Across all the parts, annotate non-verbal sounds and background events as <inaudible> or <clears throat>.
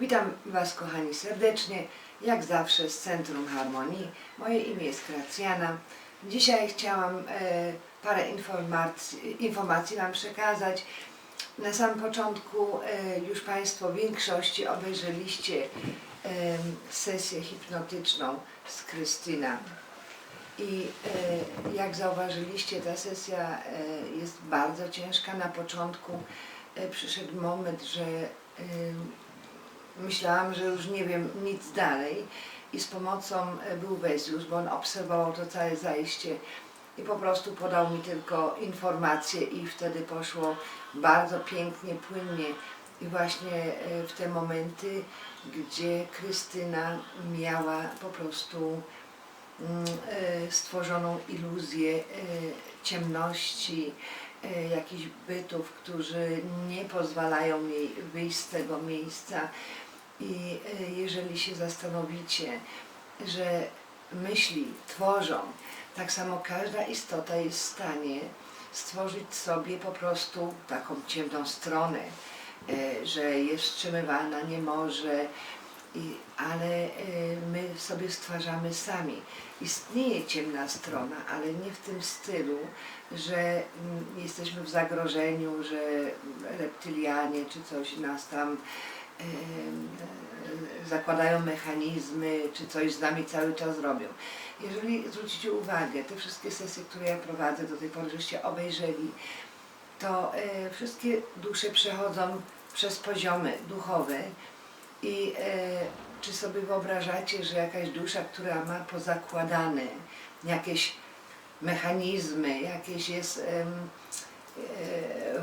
Witam Was kochani serdecznie, jak zawsze z Centrum Harmonii. Moje imię jest Kracjana. Dzisiaj chciałam e, parę informacji, informacji Wam przekazać. Na samym początku e, już Państwo w większości obejrzeliście e, sesję hipnotyczną z Krystyna. I e, jak zauważyliście, ta sesja e, jest bardzo ciężka. Na początku e, przyszedł moment, że myślałam, że już nie wiem nic dalej. I z pomocą e, był Wezius, bo on obserwował to całe zajście i po prostu podał mi tylko informacje i wtedy poszło bardzo pięknie, płynnie. I właśnie e, w te momenty, gdzie Krystyna miała po prostu mm, e, stworzoną iluzję ciemności, jakichś bytów, którzy nie pozwalają jej wyjść z tego miejsca. I e, jeżeli się zastanowicie, że myśli tworzą, tak samo każda istota jest w stanie stworzyć sobie po prostu taką ciemną stronę, e, że jest wstrzymywana, nie może, i, ale e, my sobie stwarzamy sami. Istnieje ciemna strona, ale nie w tym stylu, że mm, jesteśmy w zagrożeniu, że reptylianie czy coś nas tam zakładają mechanizmy, czy coś z nami cały czas robią. Jeżeli zwrócicie uwagę, te wszystkie sesje, które ja prowadzę do tej pory, żeście obejrzeli, to e, wszystkie dusze przechodzą przez poziomy duchowe i e, czy sobie wyobrażacie, że jakaś dusza, która ma pozakładane jakieś mechanizmy, jakieś jest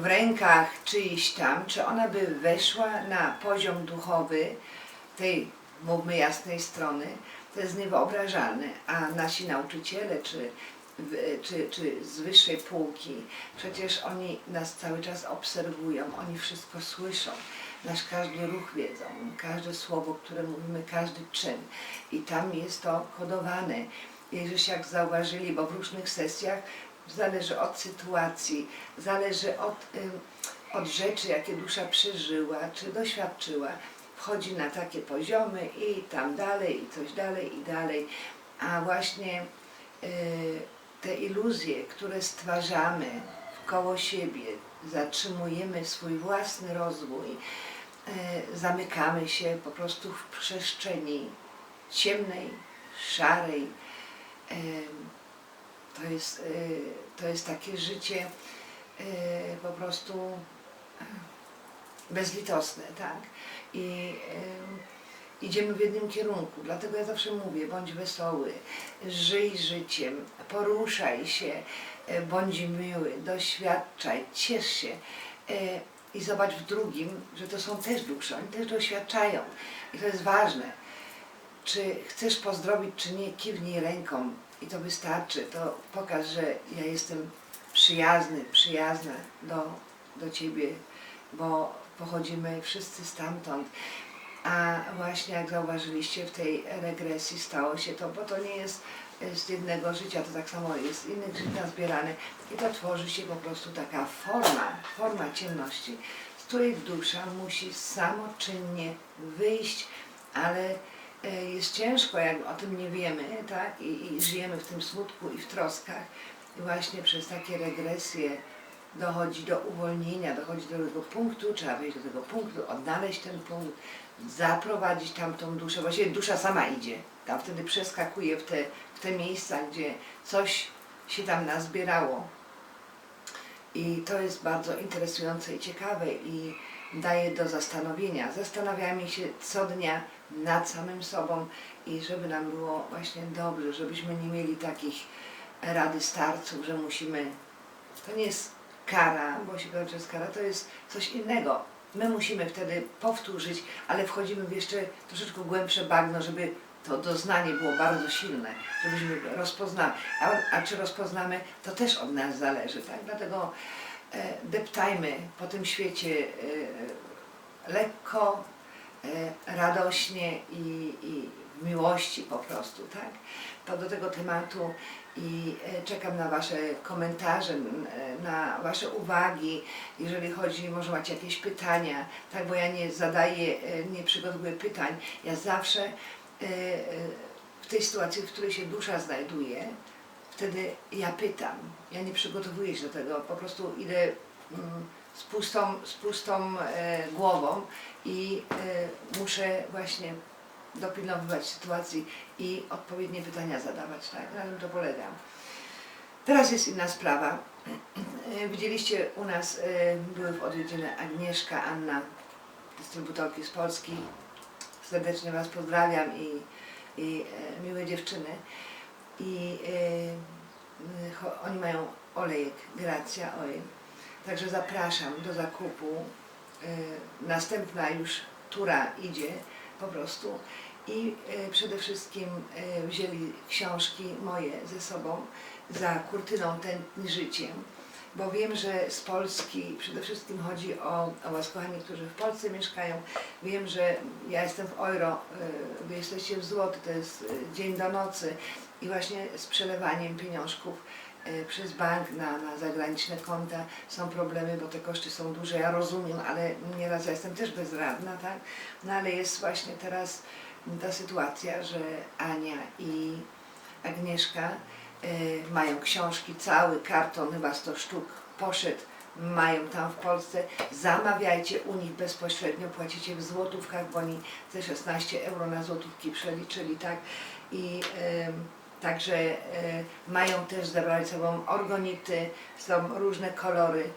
w rękach czyjś tam, czy ona by weszła na poziom duchowy tej, mówmy jasnej strony, to jest niewyobrażalne, a nasi nauczyciele, czy, czy, czy z wyższej półki, przecież oni nas cały czas obserwują, oni wszystko słyszą, nasz każdy ruch wiedzą, każde słowo, które mówimy, każdy czyn. I tam jest to kodowane. I żeście jak zauważyli, bo w różnych sesjach zależy od sytuacji, zależy od, od rzeczy, jakie dusza przeżyła, czy doświadczyła, wchodzi na takie poziomy i tam dalej, i coś dalej, i dalej. A właśnie y, te iluzje, które stwarzamy koło siebie, zatrzymujemy swój własny rozwój, y, zamykamy się po prostu w przestrzeni ciemnej, szarej. To jest, y, to jest takie życie y, po prostu bezlitosne, tak? I em, idziemy w jednym kierunku. Dlatego ja zawsze mówię, bądź wesoły, żyj życiem, poruszaj się, bądź miły, doświadczaj, ciesz się. I zobacz w drugim, że to są też dusze, oni też doświadczają. I to jest ważne. Czy chcesz pozdrowić, czy nie, kiwnij ręką i to wystarczy. To pokaż, że ja jestem przyjazny, przyjazna do, do Ciebie, bo pochodzimy wszyscy stamtąd. A właśnie jak zauważyliście, w tej regresji stało się to, bo to nie jest z jednego życia, to tak samo jest z innych żyć nazbierane i to tworzy się po prostu taka forma, forma ciemności, z której dusza musi samoczynnie wyjść, ale jest ciężko, jak o tym nie wiemy, tak? I, I żyjemy w tym smutku i w troskach. I właśnie przez takie regresje dochodzi do uwolnienia, dochodzi do tego punktu, trzeba wejść do tego punktu, odnaleźć ten punkt, zaprowadzić tamtą duszę. Właściwie dusza sama idzie. Tam wtedy przeskakuje w te, w te miejsca, gdzie coś się tam nazbierało. I to jest bardzo interesujące i ciekawe i daje do zastanowienia. Zastanawiamy się co dnia nad samym sobą i żeby nam było właśnie dobrze, żebyśmy nie mieli takich rady starców, że musimy. To nie jest kara, bo się kończy z kara, to jest coś innego. My musimy wtedy powtórzyć, ale wchodzimy w jeszcze troszeczkę głębsze bagno, żeby to doznanie było bardzo silne, żebyśmy rozpoznali. A, a czy rozpoznamy, to też od nas zależy, tak? Dlatego e, deptajmy po tym świecie e, lekko, radośnie i, i w miłości po prostu, tak? To do tego tematu i e, czekam na Wasze komentarze, e, na Wasze uwagi, jeżeli chodzi, może macie jakieś pytania, tak, bo ja nie zadaję, e, nie przygotowuję pytań, ja zawsze e, e, w tej sytuacji, w której się dusza znajduje, wtedy ja pytam, ja nie przygotowuję się do tego, po prostu idę mm, z pustą, z pustą e, głową i e, muszę właśnie dopilnowywać sytuacji i odpowiednie pytania zadawać, tak? Na tym to polega. Teraz jest inna sprawa. E, Widzieliście u nas, e, były w odwiedziny Agnieszka, Anna, dystrybutorki z Polski. Serdecznie Was pozdrawiam i, i e, miłe dziewczyny. I e, oni mają olejek Gracja Oil. Także zapraszam do zakupu. E, następna już tura idzie po prostu. I e, przede wszystkim e, wzięli książki moje ze sobą za kurtyną tętni życiem, bo wiem, że z Polski przede wszystkim chodzi o, o Was, kochani, którzy w Polsce mieszkają. Wiem, że ja jestem w euro, Wy jesteście w złoty, to jest dzień do nocy i właśnie z przelewaniem pieniążków przez bank na, na zagraniczne konta są problemy, bo te koszty są duże, ja rozumiem, ale nieraz ja jestem też bezradna, tak? No ale jest właśnie teraz ta sytuacja, że Ania i Agnieszka y, mają książki, cały karton, chyba 100 sztuk poszedł, mają tam w Polsce. Zamawiajcie u nich bezpośrednio, płacicie w złotówkach, bo oni te 16 euro na złotówki przeliczyli, tak? I ym, także y, mają też zabrać sobą organity, są różne kolory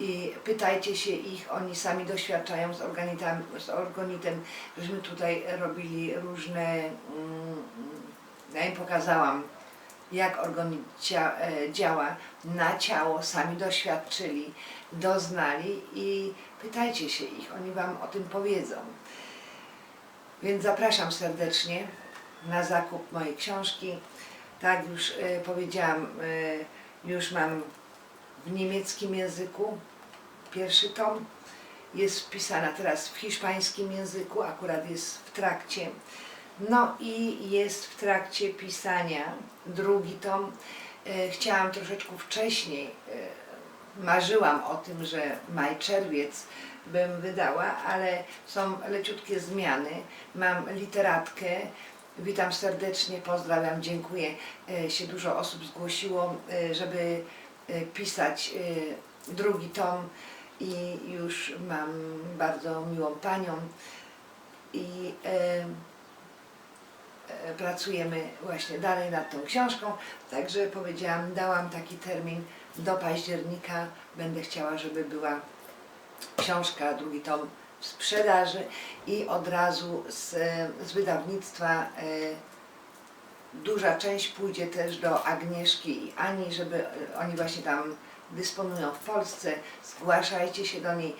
i pytajcie się ich, oni sami doświadczają z, organitami, z organitem, żeśmy tutaj robili różne, mm, ja im pokazałam, jak organit e, działa na ciało, sami doświadczyli, doznali i pytajcie się ich, oni Wam o tym powiedzą. Więc zapraszam serdecznie na zakup mojej książki. Tak już e, powiedziałam, e, już mam w niemieckim języku pierwszy tom. Jest wpisana teraz w hiszpańskim języku, akurat jest w trakcie. No i jest w trakcie pisania drugi tom. E, Chciałam troszeczkę wcześniej, e, marzyłam o tym, że maj, czerwiec bym wydała, ale są leciutkie zmiany. Mam literatkę. Witam serdecznie, pozdrawiam, dziękuję. E, Się dużo osób zgłosiło, e, żeby e, pisać drugi tom i już mam bardzo miłą panią i pracujemy właśnie dalej nad tą książką, także powiedziałam, dałam taki termin do października, będę chciała, żeby była książka, drugi tom w sprzedaży i od razu z, z wydawnictwa e, duża część pójdzie też do Agnieszki i Ani, żeby e, oni właśnie tam dysponują w Polsce. Zgłaszajcie się do niej.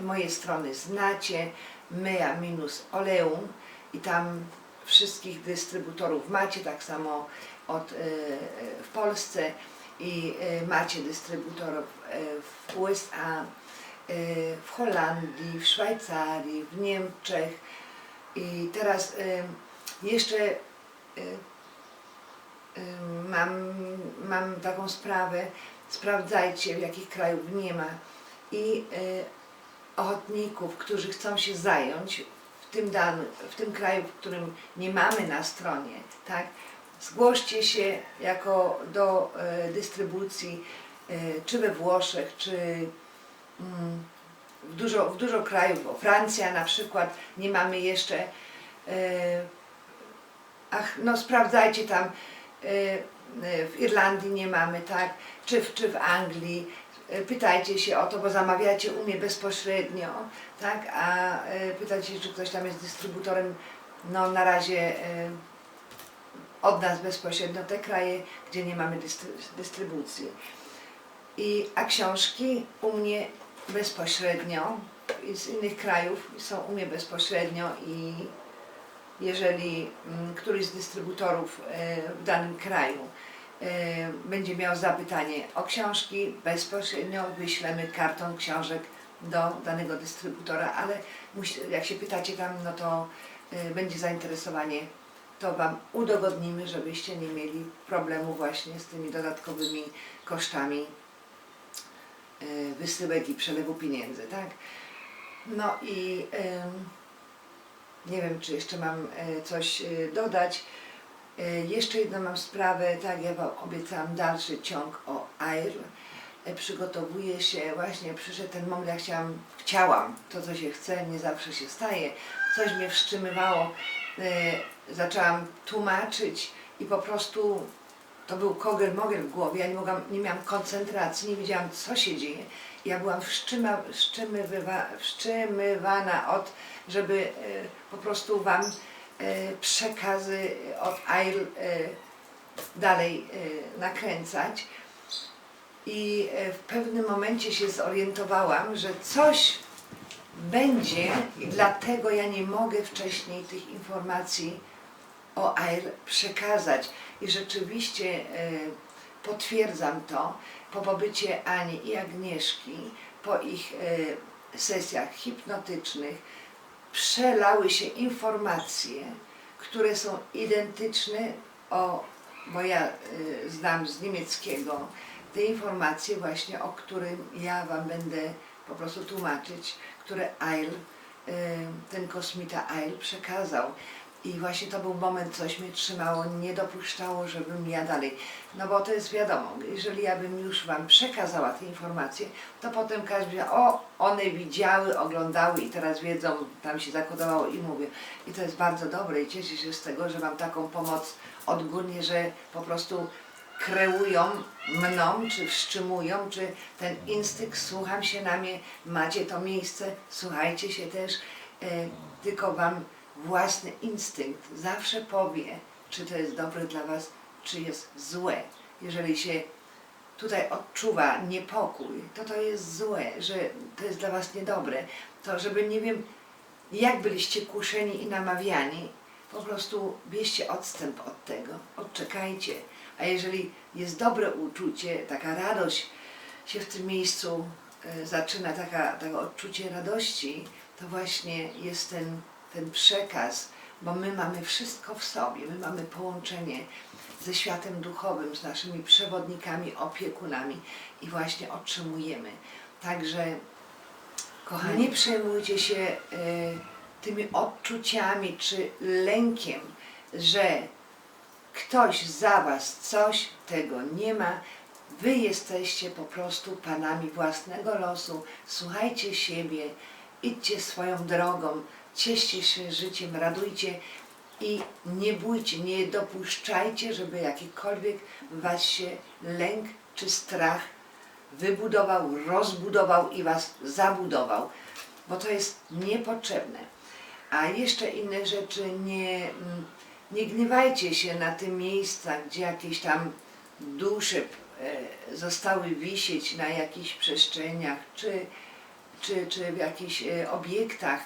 Moje strony znacie. Mea minus Oleum i tam wszystkich dystrybutorów macie, tak samo od, e, w Polsce i macie dystrybutorów w USA, w Holandii, w Szwajcarii, w Niemczech. I teraz e, jeszcze Ym, mam, mam taką sprawę, sprawdzajcie w jakich krajów nie ma. I y, ochotników, którzy chcą się zająć w tym, danym, w tym kraju, w którym nie mamy na stronie, tak, zgłoście się jako do y, dystrybucji y, czy we Włoszech, czy w dużo, w dużo krajów, bo Francja na przykład nie mamy jeszcze y, ach, no sprawdzajcie tam, y, y, w Irlandii nie mamy, tak, czy w, czy w Anglii, Y, pytajcie się o to, bo zamawiacie u mnie bezpośrednio, tak, a y, pytajcie czy ktoś tam jest dystrybutorem, no na razie y, od nas bezpośrednio, te kraje, gdzie nie mamy dystry, dystrybucji. I, a książki u mnie bezpośrednio, z innych krajów są u mnie bezpośrednio i jeżeli mm, któryś z dystrybutorów e, w danym kraju e, będzie miał zapytanie o książki, bezpośrednio wyślemy karton książek do danego dystrybutora, ale jak się pytacie tam, no to e, będzie zainteresowanie to Wam udogodnimy, żebyście nie mieli problemu właśnie z tymi dodatkowymi kosztami wysyłek i przelewu pieniędzy, tak? No i nie wiem, czy jeszcze mam y, coś y, dodać. Jeszcze jedną mam sprawę, tak, ja Wam obiecałam dalszy ciąg o AIR. Przygotowuję się, właśnie przyszedł ten moment, ja chciałam, chciałam, to co się chce, nie zawsze się staje. Coś mnie wstrzymywało, zaczęłam tłumaczyć i po prostu to był kogel mogel w głowie, ja nie, mogłam, nie miałam koncentracji, nie wiedziałam co się dzieje. Ja byłam wstrzyma, wstrzymywa, wstrzymywana od, żeby y, po prostu Wam y, przekazy od AIL y, dalej nakręcać. I w pewnym momencie się zorientowałam, że coś będzie dlatego ja nie mogę wcześniej tych informacji o AIR przekazać. I rzeczywiście y, potwierdzam to po pobycie Ani i Agnieszki, po ich y, sesjach hipnotycznych, przelały się informacje, które są identyczne o, bo ja y, znam z niemieckiego te informacje właśnie, o którym ja Wam będę po prostu tłumaczyć, które Eil, ten kosmita Eil przekazał. I właśnie to był moment, coś mnie trzymało, nie dopuszczało, żebym ja dalej. No bo to jest wiadomo, jeżeli ja bym już Wam przekazała te informacje, to potem każdy o, one widziały, oglądały i teraz wiedzą, tam się zakodowało i mówię. I to jest bardzo dobre i cieszę się z tego, że mam taką pomoc odgórnie, że po prostu kreują mną, czy wstrzymują, czy ten instynkt, słucham się na mnie, macie to miejsce, słuchajcie się też, e, tylko Wam własny instynkt zawsze powie, czy to jest dobre dla Was, czy jest złe. Jeżeli się tutaj odczuwa niepokój, to to jest złe, że to jest dla Was niedobre, to żeby nie wiem, jak byliście kuszeni i namawiani, po prostu bierzcie odstęp od tego, odczekajcie. A jeżeli jest dobre uczucie, taka radość się w tym miejscu e, zaczyna, taka, takie odczucie radości, to właśnie jest ten, ten przekaz, bo my mamy wszystko w sobie, my mamy połączenie ze światem duchowym, z naszymi przewodnikami, opiekunami i właśnie otrzymujemy. Także Kochani, nie przejmujcie się y, tymi odczuciami czy lękiem, że ktoś za was coś tego nie ma. Wy jesteście po prostu panami własnego losu. Słuchajcie siebie, idźcie swoją drogą, cieszcie się życiem, radujcie i nie bójcie, nie dopuszczajcie, żeby jakikolwiek was się lęk czy strach wybudował, rozbudował i was zabudował, bo to jest niepotrzebne. A jeszcze inne rzeczy, nie, mm, nie gniewajcie się na te miejsca, gdzie jakieś tam dusze e, zostały wisieć na jakichś przestrzeniach, czy, czy, czy w jakichś e, obiektach.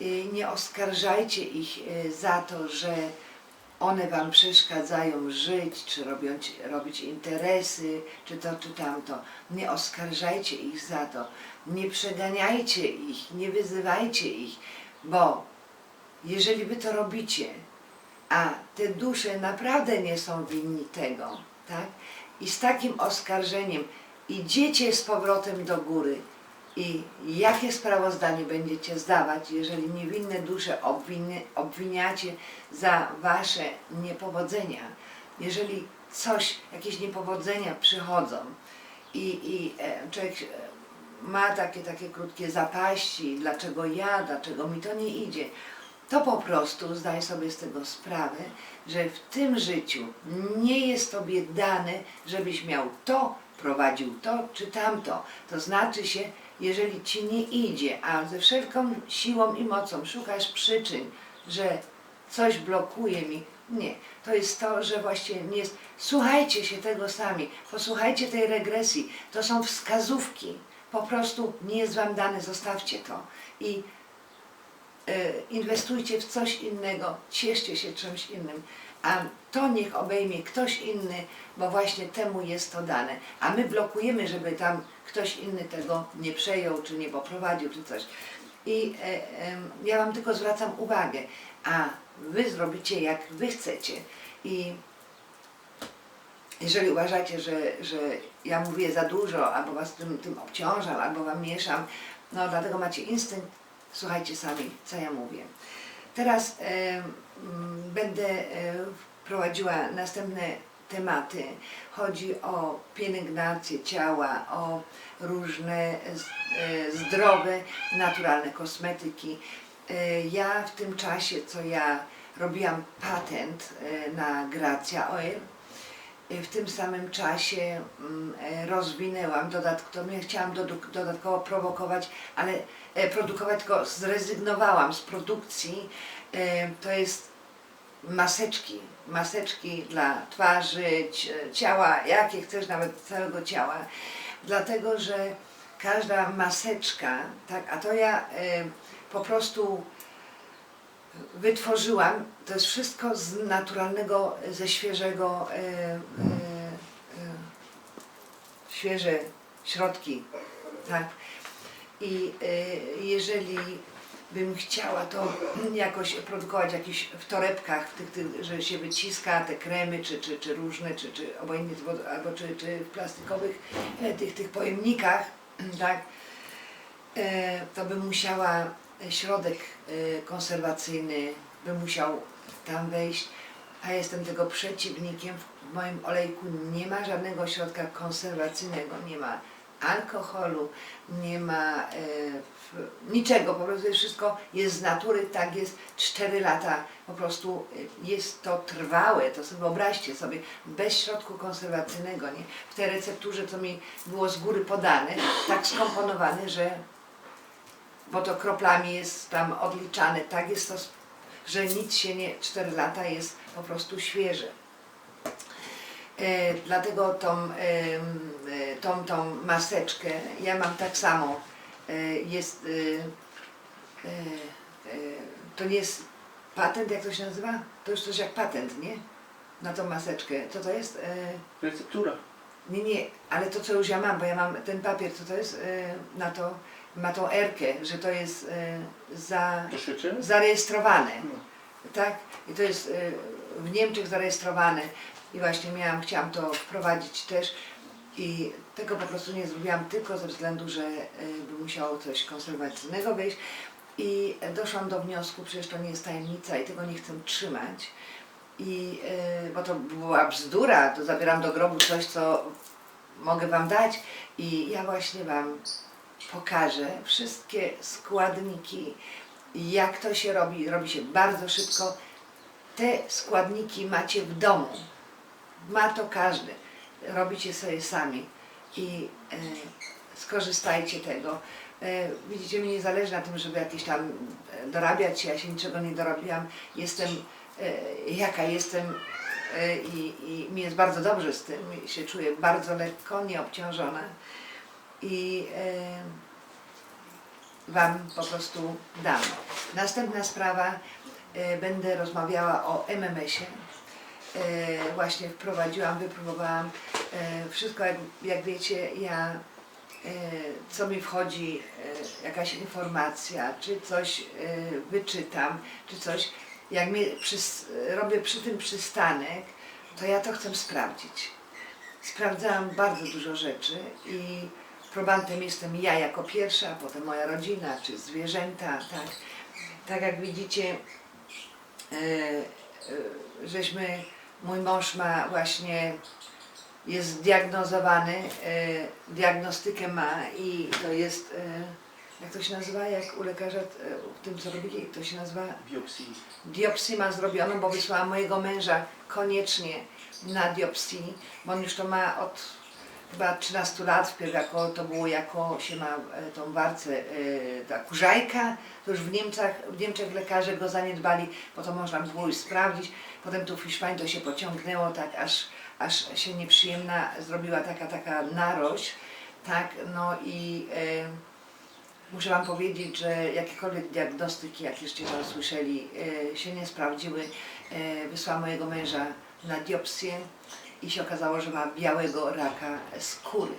E, Nie oskarżajcie ich e, za to, że one wam przeszkadzają żyć, czy robiąc, robić interesy, czy to, czy tamto. Nie oskarżajcie ich za to. Nie przeganiajcie ich, nie wyzywajcie ich, bo jeżeli wy to robicie, a te dusze naprawdę nie są winni tego, tak? I z takim oskarżeniem idziecie z powrotem do góry i jakie sprawozdanie będziecie zdawać, jeżeli niewinne dusze obwinie, obwiniacie za wasze niepowodzenia, jeżeli coś, jakieś niepowodzenia przychodzą i, i e, człowiek e, ma takie, takie krótkie zapaści, dlaczego ja, dlaczego mi to nie idzie, to po prostu zdaj sobie z tego sprawę, że w tym życiu nie jest Tobie dane, żebyś miał to, prowadził to czy tamto. To znaczy się, jeżeli Ci nie idzie, a ze wszelką siłą i mocą szukasz przyczyn, że coś blokuje mi, nie. To jest to, że właśnie nie jest. Słuchajcie się tego sami, posłuchajcie tej regresji. To są wskazówki. Po prostu nie jest Wam dane, zostawcie to. I e, inwestujcie w coś innego, cieszcie się czymś innym, a to niech obejmie ktoś inny, bo właśnie temu jest to dane. A my blokujemy, żeby tam ktoś inny tego nie przejął, czy nie poprowadził, czy coś. I e, ja Wam tylko zwracam uwagę, a wy zrobicie jak wy chcecie. I jeżeli uważacie, że, że ja mówię za dużo, albo was tym, tym obciążam, albo wam mieszam, no dlatego macie instynkt, słuchajcie sami, co ja mówię. Teraz będę e, wprowadziła następne tematy. Chodzi o pielęgnację ciała, o różne e, zdrowe, naturalne kosmetyki. E, Ja w tym czasie, co ja robiłam patent e, na Gracja Oil, w tym samym czasie mm, rozwinęłam dodatkowo, ja chciałam dodatkowo prowokować, ale produkować, tylko zrezygnowałam z produkcji. To jest maseczki, maseczki dla twarzy, ci- ciała, jakie chcesz, nawet całego ciała. Dlatego, że każda maseczka, tak, a to ja e, po prostu wytworzyłam, to jest wszystko z naturalnego, ze świeżego, e, e, świeże środki, tak. I jeżeli bym chciała to jakoś produkować w jakichś w torebkach, w tych, tych, że się wyciska te kremy, czy, czy, czy różne, czy, czy obojętnie, albo czy, czy w plastikowych e, tych, tych pojemnikach, <clears throat> tak, e, to bym musiała e, środek konserwacyjny, by musiał tam wejść, a jestem tego przeciwnikiem. W moim olejku nie ma żadnego środka konserwacyjnego, nie ma alkoholu, nie ma e, niczego, po prostu wszystko jest z natury, tak jest 4 lata, po prostu e, jest to trwałe, to sobie wyobraźcie sobie, bez środku konserwacyjnego, nie? w tej recepturze, co mi było z góry podane, tak skomponowane, że bo to kroplami jest tam odliczane, tak jest to, że nic się nie, 4 lata jest po prostu świeże. E, dlatego tą, e, tą, tą maseczkę ja mam tak samo. E, jest, e, e, to nie jest patent, jak to się nazywa? To już coś jak patent, nie? Na tą maseczkę. Co to jest? Receptura. nie, nie, ale to co już ja mam, bo ja mam ten papier, co to jest na to, ma tą erkę, że to jest za, zarejestrowane, No. tak? I to jest w Niemczech zarejestrowane i właśnie miałam, chciałam to wprowadzić też i tego po prostu nie zrobiłam tylko ze względu, że e, by musiało coś konserwacyjnego wyjść i doszłam do wniosku, przecież to nie jest tajemnica i tego nie chcę trzymać, i, e, bo to była bzdura, to zabieram do grobu coś, co mogę Wam dać i ja właśnie Wam pokażę wszystkie składniki, jak to się robi. Robi się bardzo szybko. Te składniki macie w domu. Ma to każdy. Robicie sobie sami i e, skorzystajcie tego. E, widzicie, mi nie zależy na tym, żeby jakieś tam e, dorabiać. Ja się niczego nie dorobiłam. Jestem e, jaka jestem i, mi jest bardzo dobrze z tym. Się czuję bardzo lekko, nieobciążona. I Wam po prostu dam. Następna sprawa, będę rozmawiała o MMS-ie. E, właśnie wprowadziłam, wypróbowałam e, wszystko, jak, jak wiecie, ja e, co mi wchodzi, jakaś informacja, czy coś wyczytam, czy coś, jak mi przys, robię przy tym przystanek, to ja to chcę sprawdzić. Sprawdzałam bardzo dużo rzeczy i probantem jestem ja jako pierwsza, potem moja rodzina, czy zwierzęta, tak. Tak jak widzicie, żeśmy, mój mąż ma właśnie, jest zdiagnozowany, e, diagnostykę ma i to jest, e, jak to się nazywa, jak u lekarza, e, w tym co robili, to się nazywa Biopsji. diopsję ma zrobioną, bo wysłałam mojego męża koniecznie na diopsji, bo on już to ma od chyba 13 lat, wpierw jako, to było jako się ma e, tą warcę, e, ta kurzajka, to już w Niemczech, w Niemczech lekarze go zaniedbali, bo to można było już sprawdzić, potem tu w Hiszpanii to się pociągnęło tak, aż, aż się nieprzyjemna zrobiła taka, taka narość, tak, no i e, Muszę Wam powiedzieć, że jakiekolwiek diagnostyki, jak jeszcze tam słyszeli, e, się nie sprawdziły. Wysłałam mojego męża na diopsję i się okazało, że ma białego raka skóry.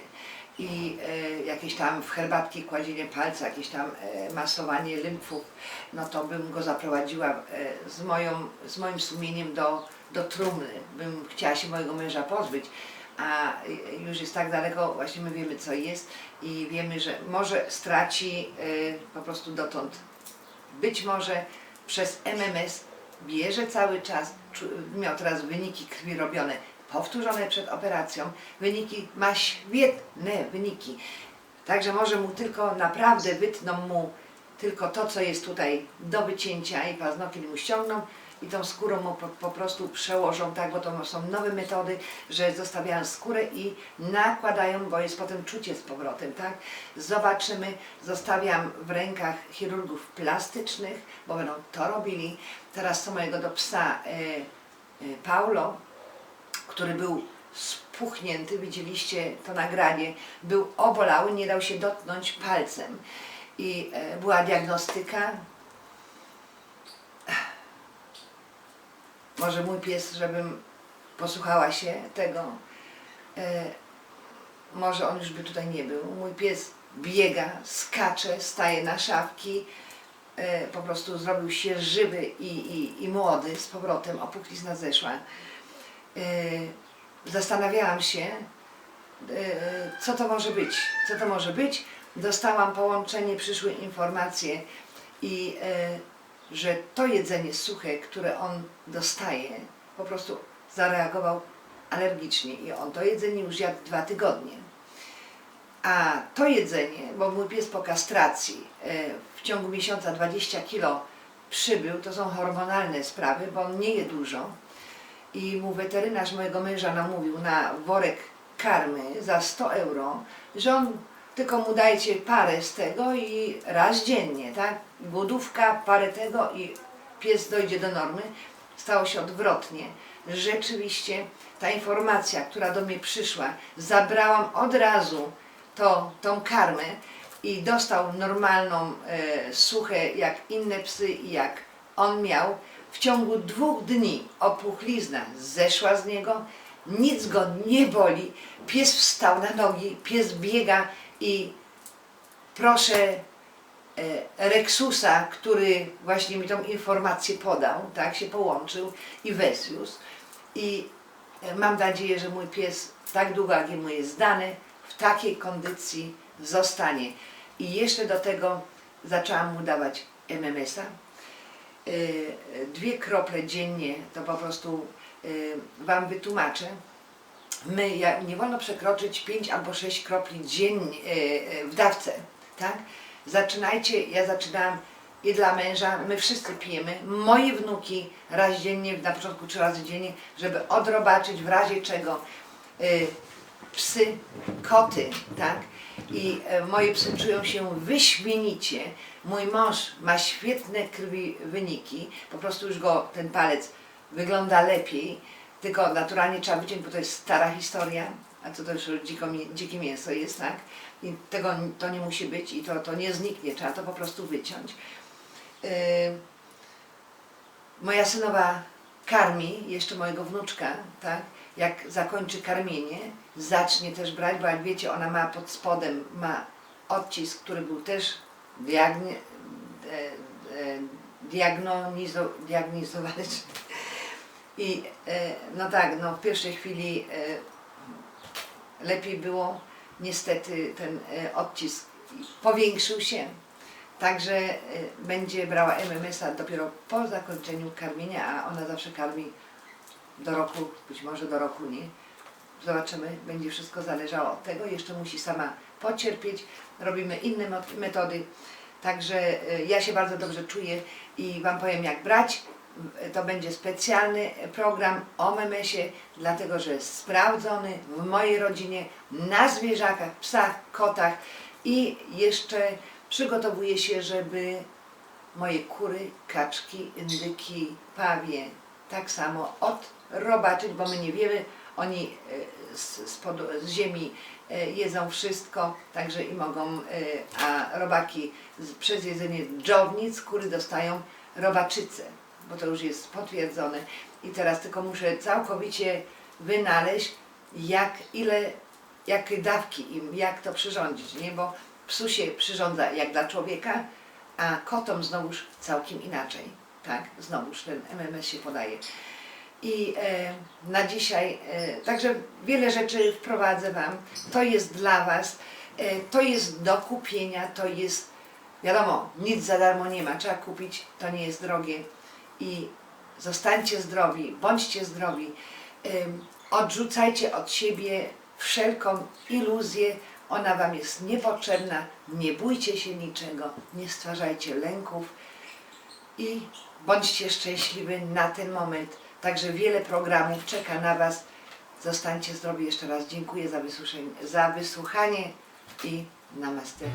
i e, jakieś tam w herbatki kładzienie palca, jakieś tam e, masowanie lymfów, no to bym go zaprowadziła e, z, moją, z moim sumieniem do, do trumny. Bym chciała się mojego męża pozbyć, a już jest tak daleko, właśnie my wiemy co jest i wiemy, że może straci e, po prostu dotąd. Być może przez MMS bierze cały czas, miał teraz wyniki krwi robione, powtórzone przed operacją, wyniki, ma świetne wyniki. Także może mu tylko naprawdę wytną mu tylko to, co jest tutaj do wycięcia i paznokieć mu ściągną i tą skórą mu po, po prostu przełożą, tak, bo to są nowe metody, że zostawiają skórę i nakładają, bo jest potem czucie z powrotem, tak. Zobaczymy, zostawiam w rękach chirurgów plastycznych, bo będą to robili. Teraz co mojego do psa e, e, Paulo, który był spuchnięty, widzieliście to nagranie, był obolały, nie dał się dotknąć palcem. I e, była diagnostyka. Może mój pies, żebym posłuchała się tego, e, może on już by tutaj nie był. Mój pies biega, skacze, staje na szafki, e, po prostu zrobił się żywy i, i, i młody z powrotem, opuchlizna zeszła. E, zastanawiałam się, e, co to może być, co to może być. Dostałam połączenie, przyszły informacje i e, że to jedzenie suche, które on dostaje, po prostu zareagował alergicznie i on to jedzenie już jadł dwa tygodnie. A to jedzenie, bo mój pies po kastracji w ciągu miesiąca 20 kilo przybył, to są hormonalne sprawy, bo on nie je dużo. I mu weterynarz mojego męża namówił na worek karmy za 100 euro, że on tylko mu dajcie parę z tego i raz dziennie, tak? Głodówka, parę tego i pies dojdzie do normy. Stało się odwrotnie. Rzeczywiście ta informacja, która do mnie przyszła, zabrałam od razu to, tą karmę i dostał normalną, e, suche jak inne psy i jak on miał. W ciągu dwóch dni opuchlizna zeszła z niego, nic go nie boli, pies wstał na nogi, pies biega i proszę e, Rexusa, który właśnie mi tą informację podał, tak, się połączył i Wesius i mam nadzieję, że mój pies tak długo jak mu jest dany, w takiej kondycji zostanie. I jeszcze do tego zaczęłam mu dawać MMS-a. E, Dwie krople dziennie, to po prostu e, Wam wytłumaczę. My, nie wolno przekroczyć 5 albo 6 kropli dziennie e, w dawce, tak? Zaczynajcie, ja zaczynałam i dla męża, my wszyscy pijemy, moje wnuki raz dziennie, na początku trzy razy dziennie, żeby odrobaczyć w razie czego y, psy, koty, tak? I e, moje psy czują się wyśmienicie. Mój mąż ma świetne krwi wyniki, po prostu już go ten palec wygląda lepiej, tylko naturalnie trzeba wyciąć, bo to jest stara historia, a to też dzikie mięso jest, tak? I tego to nie musi być i to, to nie zniknie, trzeba to po prostu wyciąć. Yy, moja synowa karmi jeszcze mojego wnuczka, tak? Jak zakończy karmienie, zacznie też brać, bo jak wiecie, ona ma pod spodem ma odcisk, który był też e, e, diagnozowany. I e, no tak, no w pierwszej chwili lepiej było, niestety ten odcisk powiększył się. Także będzie brała MMS-a dopiero po zakończeniu karmienia, a ona zawsze karmi do roku, być może do roku nie. Zobaczymy, będzie wszystko zależało od tego. Jeszcze musi sama pocierpieć. robimy inne metody. Także e, ja się bardzo dobrze czuję i Wam powiem jak brać. W- To będzie specjalny program o memesie, dlatego że jest sprawdzony w mojej rodzinie na zwierzakach, psach, kotach i jeszcze przygotowuję się, żeby moje kury, kaczki, indyki, pawie tak samo odrobaczyć, bo my nie wiemy, oni e, z, z, pod, z ziemi e, jedzą wszystko, także i mogą, e, a robaki z, przez jedzenie dżownic kury dostają robaczycę, bo to już jest potwierdzone. I teraz tylko muszę całkowicie wynaleźć, jak, ile jakie dawki im, jak to przyrządzić, nie? Bo psu się przyrządza jak dla człowieka, a kotom znowuż całkiem inaczej, tak? Znowuż ten MMS się podaje. I e, na dzisiaj, e, także wiele rzeczy wprowadzę Wam. To jest dla Was, e, to jest do kupienia, to jest, wiadomo, nic za darmo nie ma, trzeba kupić, to nie jest drogie. I zostańcie zdrowi, bądźcie zdrowi. Ym, Odrzucajcie od siebie wszelką iluzję, ona Wam jest niepotrzebna, nie bójcie się niczego, nie stwarzajcie lęków i bądźcie szczęśliwi na ten moment. Także wiele programów czeka na Was. Zostańcie zdrowi. Jeszcze raz dziękuję za, wysłuchanie- za wysłuchanie i namaste.